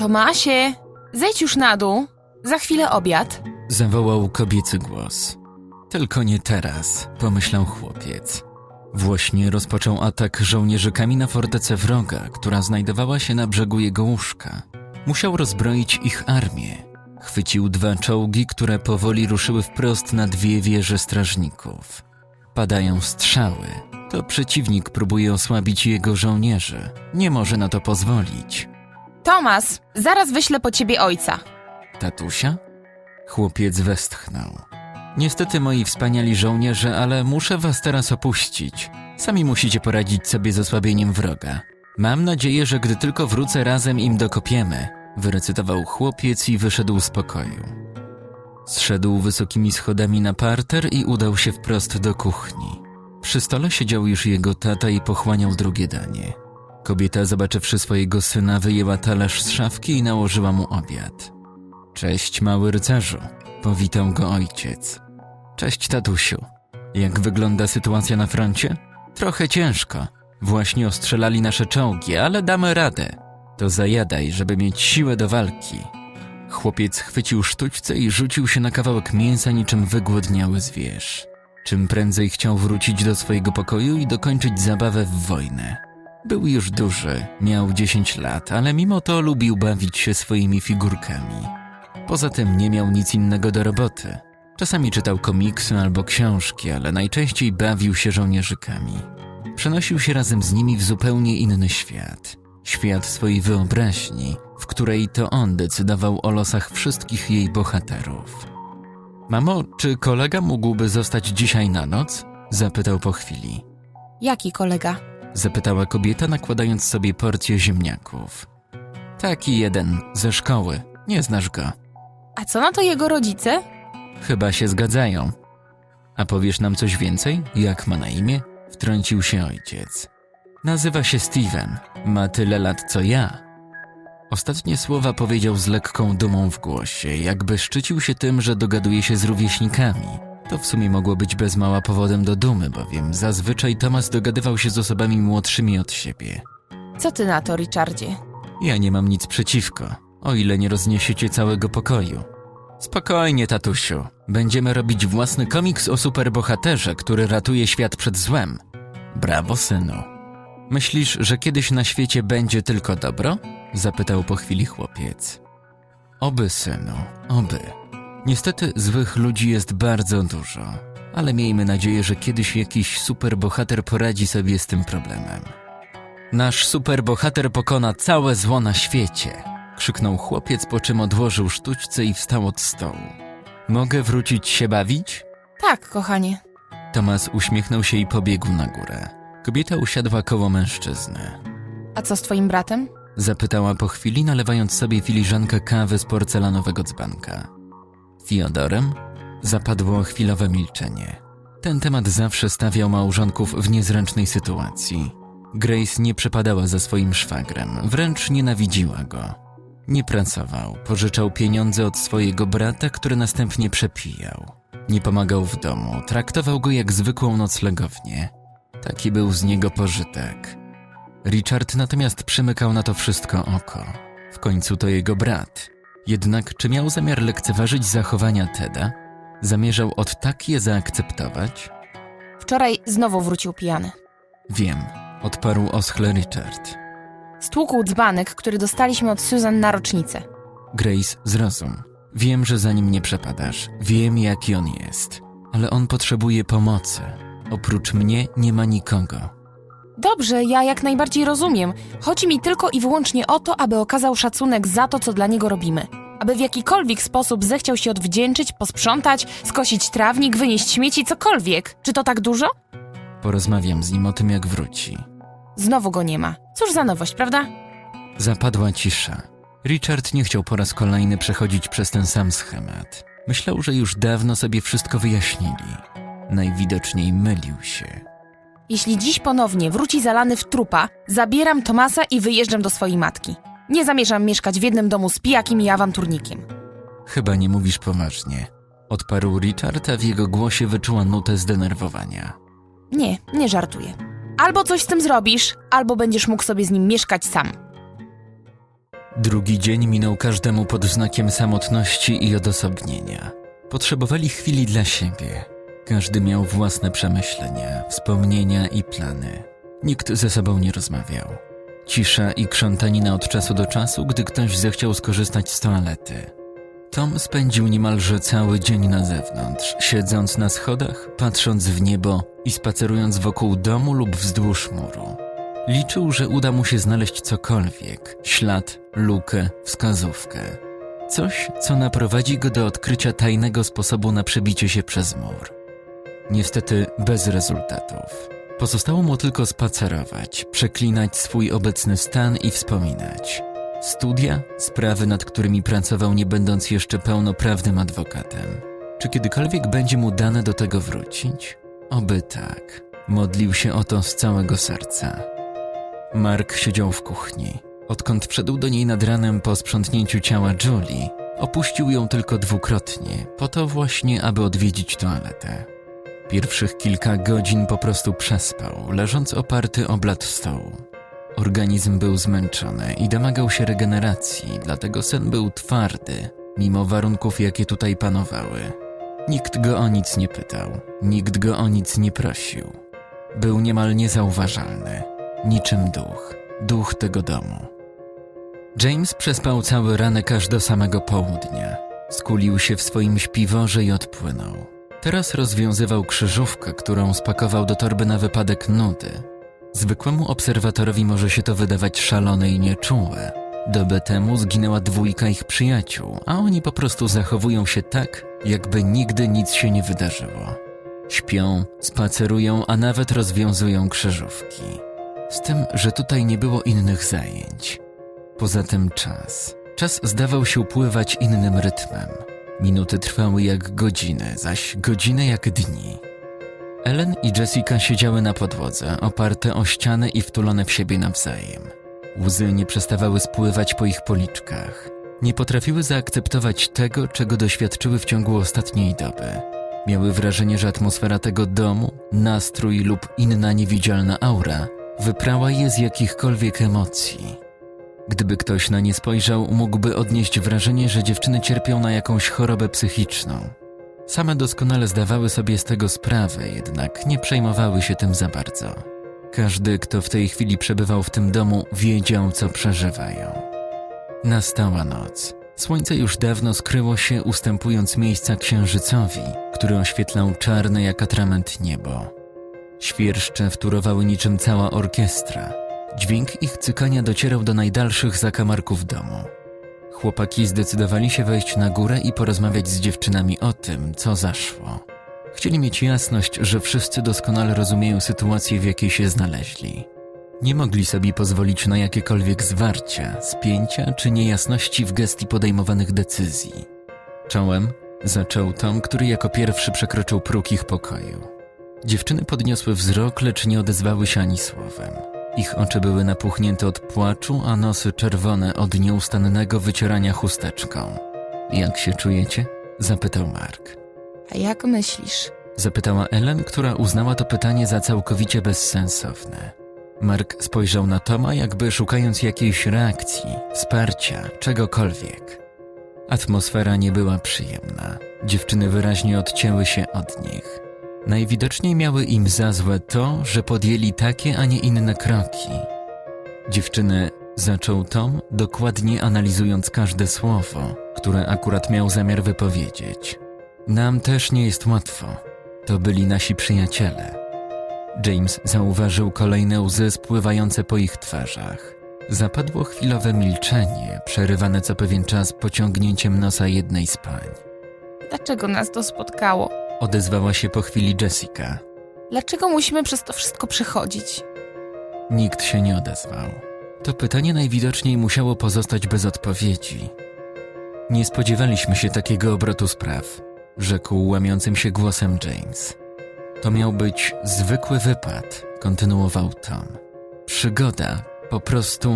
Tomasie, zejdź już na dół. Za chwilę obiad. Zawołał kobiecy głos. Tylko nie teraz, pomyślał chłopiec. Właśnie rozpoczął atak żołnierzykami na fortecę wroga, która znajdowała się na brzegu jego łóżka. Musiał rozbroić ich armię. Chwycił dwa czołgi, które powoli ruszyły wprost na dwie wieże strażników. Padają strzały. To przeciwnik próbuje osłabić jego żołnierzy. Nie może na to pozwolić. Tomas, zaraz wyślę po ciebie ojca. Tatusia? Chłopiec westchnął. Niestety, moi wspaniali żołnierze, ale muszę was teraz opuścić. Sami musicie poradzić sobie z osłabieniem wroga. Mam nadzieję, że gdy tylko wrócę, razem im dokopiemy, wyrecytował chłopiec i wyszedł z pokoju. Zszedł wysokimi schodami na parter i udał się wprost do kuchni. Przy stole siedział już jego tata i pochłaniał drugie danie. Kobieta, zobaczywszy swojego syna, wyjęła talerz z szafki i nałożyła mu obiad. Cześć, mały rycerzu, powitał go ojciec. Cześć, tatusiu. Jak wygląda sytuacja na froncie? Trochę ciężko. Właśnie ostrzelali nasze czołgi, ale damy radę. To zajadaj, żeby mieć siłę do walki. Chłopiec chwycił sztućce i rzucił się na kawałek mięsa niczym wygłodniały zwierz. Czym prędzej chciał wrócić do swojego pokoju i dokończyć zabawę w wojnę. Był już duży, miał 10 lat, ale mimo to lubił bawić się swoimi figurkami. Poza tym nie miał nic innego do roboty. Czasami czytał komiksy albo książki, ale najczęściej bawił się żołnierzykami. Przenosił się razem z nimi w zupełnie inny świat. Świat swojej wyobraźni, w której to on decydował o losach wszystkich jej bohaterów. Mamo, czy kolega mógłby zostać dzisiaj na noc? Zapytał po chwili. Jaki kolega? Zapytała kobieta, nakładając sobie porcję ziemniaków. Taki jeden, ze szkoły. Nie znasz go. A co na to jego rodzice? Chyba się zgadzają. A powiesz nam coś więcej? Jak ma na imię? Wtrącił się ojciec. Nazywa się Steven. Ma tyle lat co ja. Ostatnie słowa powiedział z lekką dumą w głosie, jakby szczycił się tym, że dogaduje się z rówieśnikami. To w sumie mogło być bez mała powodem do dumy, bowiem zazwyczaj Tomas dogadywał się z osobami młodszymi od siebie. Co ty na to, Richardzie? Ja nie mam nic przeciwko, o ile nie rozniesiecie całego pokoju. Spokojnie, tatusiu. Będziemy robić własny komiks o superbohaterze, który ratuje świat przed złem. Brawo, synu. Myślisz, że kiedyś na świecie będzie tylko dobro? Zapytał po chwili chłopiec. Oby, synu, oby. Niestety złych ludzi jest bardzo dużo, ale miejmy nadzieję, że kiedyś jakiś superbohater poradzi sobie z tym problemem. Nasz superbohater pokona całe zło na świecie, krzyknął chłopiec, po czym odłożył sztućce i wstał od stołu. Mogę wrócić się bawić? Tak, kochanie. Tomas uśmiechnął się i pobiegł na górę. Kobieta usiadła koło mężczyzny. A co z twoim bratem? Zapytała po chwili, nalewając sobie filiżankę kawy z porcelanowego dzbanka. Fiodorem? Zapadło chwilowe milczenie. Ten temat zawsze stawiał małżonków w niezręcznej sytuacji. Grace nie przepadała za swoim szwagrem, wręcz nienawidziła go. Nie pracował, pożyczał pieniądze od swojego brata, który następnie przepijał. Nie pomagał w domu, traktował go jak zwykłą noclegownię. Taki był z niego pożytek. Richard natomiast przymykał na to wszystko oko. W końcu to jego brat. Jednak czy miał zamiar lekceważyć zachowania Teda? Zamierzał od tak je zaakceptować? Wczoraj znowu wrócił pijany. Wiem, odparł oschle Richard. Stłukł dzbanek, który dostaliśmy od Susan na rocznicę. Grace, zrozum. Wiem, że za nim nie przepadasz. Wiem, jaki on jest. Ale on potrzebuje pomocy. Oprócz mnie nie ma nikogo. Dobrze, ja jak najbardziej rozumiem. Chodzi mi tylko i wyłącznie o to, aby okazał szacunek za to, co dla niego robimy. Aby w jakikolwiek sposób zechciał się odwdzięczyć, posprzątać, skosić trawnik, wynieść śmieci, cokolwiek. Czy to tak dużo? Porozmawiam z nim o tym, jak wróci. Znowu go nie ma. Cóż za nowość, prawda? Zapadła cisza. Richard nie chciał po raz kolejny przechodzić przez ten sam schemat. Myślał, że już dawno sobie wszystko wyjaśnili. Najwidoczniej mylił się. Jeśli dziś ponownie wróci zalany w trupa, zabieram Tomasa i wyjeżdżam do swojej matki. Nie zamierzam mieszkać w jednym domu z pijakiem i awanturnikiem. Chyba nie mówisz poważnie. Odparł Richard, a w jego głosie wyczuła nutę zdenerwowania. Nie, nie żartuję. Albo coś z tym zrobisz, albo będziesz mógł sobie z nim mieszkać sam. Drugi dzień minął każdemu pod znakiem samotności i odosobnienia. Potrzebowali chwili dla siebie. Każdy miał własne przemyślenia, wspomnienia i plany. Nikt ze sobą nie rozmawiał. Cisza i krzątanina od czasu do czasu, gdy ktoś zechciał skorzystać z toalety. Tom spędził niemalże cały dzień na zewnątrz, siedząc na schodach, patrząc w niebo i spacerując wokół domu lub wzdłuż muru. Liczył, że uda mu się znaleźć cokolwiek ślad, lukę, wskazówkę. Coś, co naprowadzi go do odkrycia tajnego sposobu na przebicie się przez mur. Niestety bez rezultatów. Pozostało mu tylko spacerować, przeklinać swój obecny stan i wspominać. Studia, sprawy, nad którymi pracował, nie będąc jeszcze pełnoprawnym adwokatem. Czy kiedykolwiek będzie mu dane do tego wrócić? Oby tak. Modlił się o to z całego serca. Mark siedział w kuchni. Odkąd wszedł do niej nad ranem po sprzątnięciu ciała Julie, opuścił ją tylko dwukrotnie, po to właśnie, aby odwiedzić toaletę. Pierwszych kilka godzin po prostu przespał, leżąc oparty o blat stołu. Organizm był zmęczony i domagał się regeneracji, dlatego sen był twardy, mimo warunków, jakie tutaj panowały. Nikt go o nic nie pytał, nikt go o nic nie prosił. Był niemal niezauważalny, niczym duch, duch tego domu. James przespał cały ranek aż do samego południa. Skulił się w swoim śpiworze i odpłynął. Teraz rozwiązywał krzyżówkę, którą spakował do torby na wypadek nudy. Zwykłemu obserwatorowi może się to wydawać szalone i nieczułe. Dobę temu zginęła dwójka ich przyjaciół, a oni po prostu zachowują się tak, jakby nigdy nic się nie wydarzyło. Śpią, spacerują, a nawet rozwiązują krzyżówki. Z tym, że tutaj nie było innych zajęć. Poza tym czas. Czas zdawał się upływać innym rytmem. Minuty trwały jak godziny, zaś godziny jak dni. Ellen i Jessica siedziały na podłodze, oparte o ścianę i wtulone w siebie nawzajem. Łzy nie przestawały spływać po ich policzkach. Nie potrafiły zaakceptować tego, czego doświadczyły w ciągu ostatniej doby. Miały wrażenie, że atmosfera tego domu, nastrój lub inna niewidzialna aura wyprała je z jakichkolwiek emocji. Gdyby ktoś na nie spojrzał, mógłby odnieść wrażenie, że dziewczyny cierpią na jakąś chorobę psychiczną. Same doskonale zdawały sobie z tego sprawę, jednak nie przejmowały się tym za bardzo. Każdy, kto w tej chwili przebywał w tym domu, wiedział, co przeżywają. Nastała noc. Słońce już dawno skryło się, ustępując miejsca księżycowi, który oświetlał czarne jak atrament niebo. Świerszcze wtórowały niczym cała orkiestra. Dźwięk ich cykania docierał do najdalszych zakamarków domu. Chłopaki zdecydowali się wejść na górę i porozmawiać z dziewczynami o tym, co zaszło. Chcieli mieć jasność, że wszyscy doskonale rozumieją sytuację, w jakiej się znaleźli. Nie mogli sobie pozwolić na jakiekolwiek zwarcia, spięcia czy niejasności w gestii podejmowanych decyzji. Czołem zaczął Tom, który jako pierwszy przekroczył próg ich pokoju. Dziewczyny podniosły wzrok, lecz nie odezwały się ani słowem. Ich oczy były napuchnięte od płaczu, a nosy czerwone od nieustannego wycierania chusteczką. Jak się czujecie? zapytał Mark. A jak myślisz? Zapytała Ellen, która uznała to pytanie za całkowicie bezsensowne. Mark spojrzał na Toma, jakby szukając jakiejś reakcji, wsparcia, czegokolwiek. Atmosfera nie była przyjemna. Dziewczyny wyraźnie odcięły się od nich. Najwidoczniej miały im za złe to, że podjęli takie, a nie inne kroki. Dziewczyny, zaczął Tom, dokładnie analizując każde słowo, które akurat miał zamiar wypowiedzieć. Nam też nie jest łatwo. To byli nasi przyjaciele. James zauważył kolejne łzy spływające po ich twarzach. Zapadło chwilowe milczenie, przerywane co pewien czas pociągnięciem nosa jednej z pań. Dlaczego nas to spotkało? Odezwała się po chwili Jessica. Dlaczego musimy przez to wszystko przechodzić? Nikt się nie odezwał. To pytanie najwidoczniej musiało pozostać bez odpowiedzi. Nie spodziewaliśmy się takiego obrotu spraw, rzekł łamiącym się głosem James. To miał być zwykły wypad, kontynuował Tom. Przygoda, po prostu.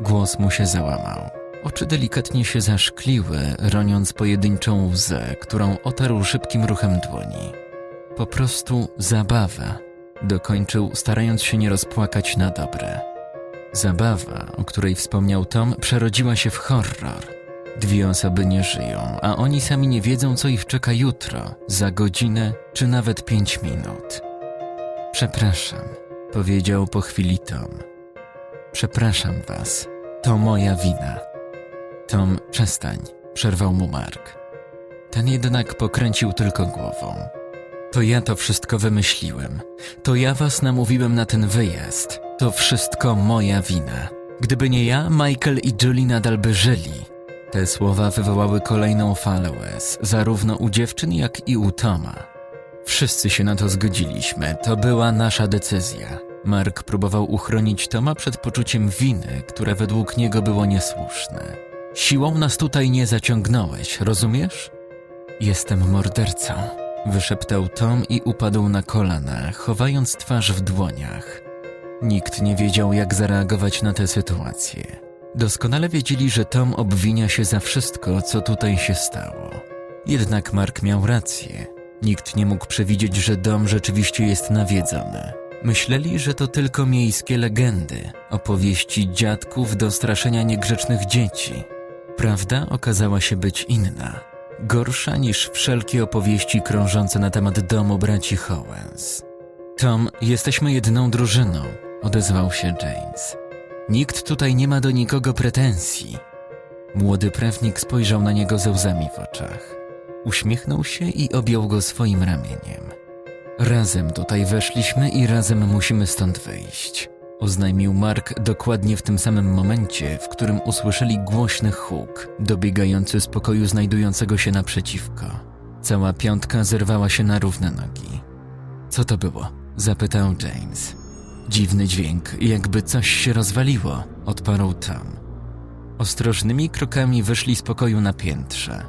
Głos mu się załamał. Oczy delikatnie się zaszkliły, roniąc pojedynczą łzę, którą otarł szybkim ruchem dłoni. Po prostu zabawa, dokończył, starając się nie rozpłakać na dobre. Zabawa, o której wspomniał Tom, przerodziła się w horror. Dwie osoby nie żyją, a oni sami nie wiedzą, co ich czeka jutro, za godzinę czy nawet pięć minut. Przepraszam, powiedział po chwili Tom. Przepraszam was. To moja wina. Tom, przestań, przerwał mu Mark. Ten jednak pokręcił tylko głową. To ja to wszystko wymyśliłem. To ja was namówiłem na ten wyjazd. To wszystko moja wina. Gdyby nie ja, Michael i Julie nadal by żyli. Te słowa wywołały kolejną falę łez, zarówno u dziewczyn, jak i u Toma. Wszyscy się na to zgodziliśmy, to była nasza decyzja. Mark próbował uchronić Toma przed poczuciem winy, które według niego było niesłuszne. Siłą nas tutaj nie zaciągnąłeś, rozumiesz? Jestem mordercą, wyszeptał Tom i upadł na kolana, chowając twarz w dłoniach. Nikt nie wiedział, jak zareagować na tę sytuację. Doskonale wiedzieli, że Tom obwinia się za wszystko, co tutaj się stało. Jednak Mark miał rację. Nikt nie mógł przewidzieć, że dom rzeczywiście jest nawiedzony. Myśleli, że to tylko miejskie legendy, opowieści dziadków do straszenia niegrzecznych dzieci. Prawda okazała się być inna, gorsza niż wszelkie opowieści krążące na temat domu braci Howens. Tom, jesteśmy jedną drużyną, odezwał się James. Nikt tutaj nie ma do nikogo pretensji. Młody prawnik spojrzał na niego ze łzami w oczach. Uśmiechnął się i objął go swoim ramieniem. Razem tutaj weszliśmy i razem musimy stąd wyjść, oznajmił Mark dokładnie w tym samym momencie, w którym usłyszeli głośny huk, dobiegający z pokoju znajdującego się naprzeciwko. Cała piątka zerwała się na równe nogi. Co to było? zapytał James. Dziwny dźwięk, jakby coś się rozwaliło, odparł Tom. Ostrożnymi krokami wyszli z pokoju na piętrze.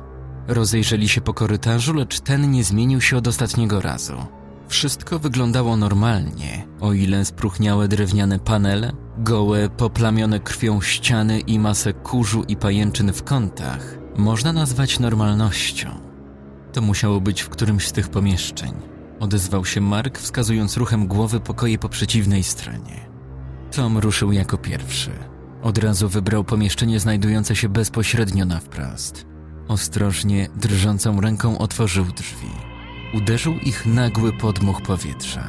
Rozejrzeli się po korytarzu, lecz ten nie zmienił się od ostatniego razu. Wszystko wyglądało normalnie, o ile spróchniałe drewniane panele, gołe, poplamione krwią ściany i masę kurzu i pajęczyn w kątach można nazwać normalnością. To musiało być w którymś z tych pomieszczeń. Odezwał się Mark, wskazując ruchem głowy pokoje po przeciwnej stronie. Tom ruszył jako pierwszy. Od razu wybrał pomieszczenie znajdujące się bezpośrednio na wprost. Ostrożnie, drżącą ręką otworzył drzwi. Uderzył ich nagły podmuch powietrza.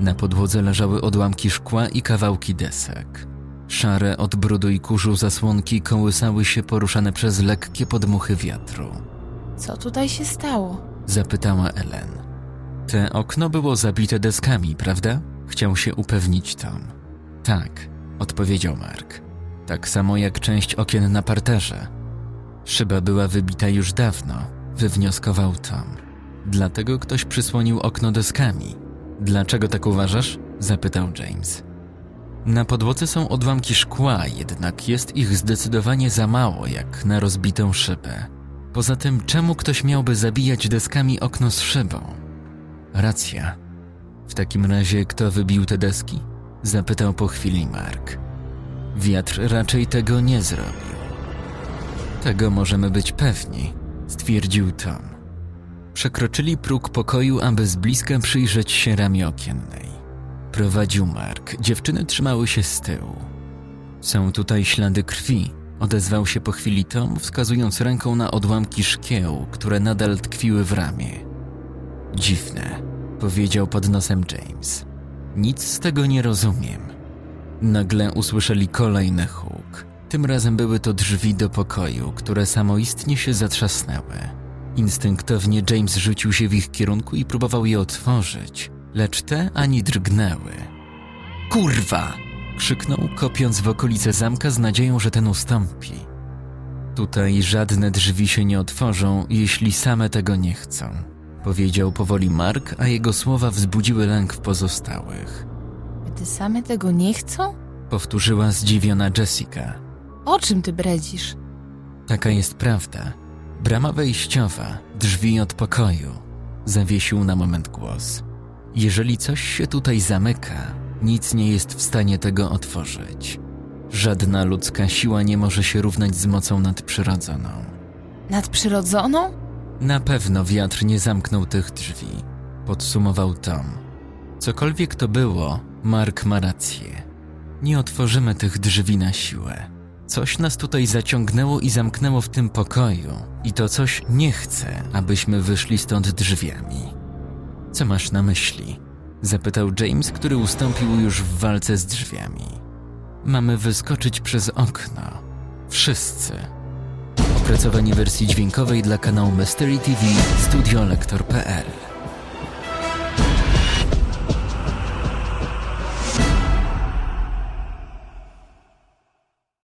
Na podłodze leżały odłamki szkła i kawałki desek. Szare od brudu i kurzu zasłonki kołysały się poruszane przez lekkie podmuchy wiatru. Co tutaj się stało? Zapytała Ellen. Te okno było zabite deskami, prawda? Chciał się upewnić Tom. Tak, odpowiedział Mark. Tak samo jak część okien na parterze. Szyba była wybita już dawno, wywnioskował Tom. Dlatego ktoś przysłonił okno deskami. Dlaczego tak uważasz? zapytał James. Na podłodze są odłamki szkła, jednak jest ich zdecydowanie za mało, jak na rozbitą szybę. Poza tym, czemu ktoś miałby zabijać deskami okno z szybą? Racja. W takim razie, kto wybił te deski? Zapytał po chwili Mark. Wiatr raczej tego nie zrobił. Tego możemy być pewni, stwierdził Tom. Przekroczyli próg pokoju, aby z bliska przyjrzeć się ramie okiennej. Prowadził Mark, dziewczyny trzymały się z tyłu. Są tutaj ślady krwi, odezwał się po chwili Tom, wskazując ręką na odłamki szkieł, które nadal tkwiły w ramię. Dziwne, powiedział pod nosem James. Nic z tego nie rozumiem. Nagle usłyszeli kolejny huk. Tym razem były to drzwi do pokoju, które samoistnie się zatrzasnęły. Instynktownie James rzucił się w ich kierunku i próbował je otworzyć, lecz te ani drgnęły. Kurwa! krzyknął, kopiąc w okolice zamka z nadzieją, że ten ustąpi. Tutaj żadne drzwi się nie otworzą, jeśli same tego nie chcą, powiedział powoli Mark, a jego słowa wzbudziły lęk w pozostałych. Gdy same tego nie chcą? Powtórzyła zdziwiona Jessica. O czym ty bredzisz? Taka jest prawda. Brama wejściowa, drzwi od pokoju. Zawiesił na moment głos. Jeżeli coś się tutaj zamyka, nic nie jest w stanie tego otworzyć. Żadna ludzka siła nie może się równać z mocą nadprzyrodzoną. Nadprzyrodzoną? Na pewno wiatr nie zamknął tych drzwi, podsumował Tom. Cokolwiek to było, Mark ma rację. Nie otworzymy tych drzwi na siłę. Coś nas tutaj zaciągnęło i zamknęło w tym pokoju, i to coś nie chce, abyśmy wyszli stąd drzwiami. Co masz na myśli? Zapytał James, który ustąpił już w walce z drzwiami. Mamy wyskoczyć przez okno. Wszyscy. Opracowanie wersji dźwiękowej dla kanału Mystery TV studiolektor.pl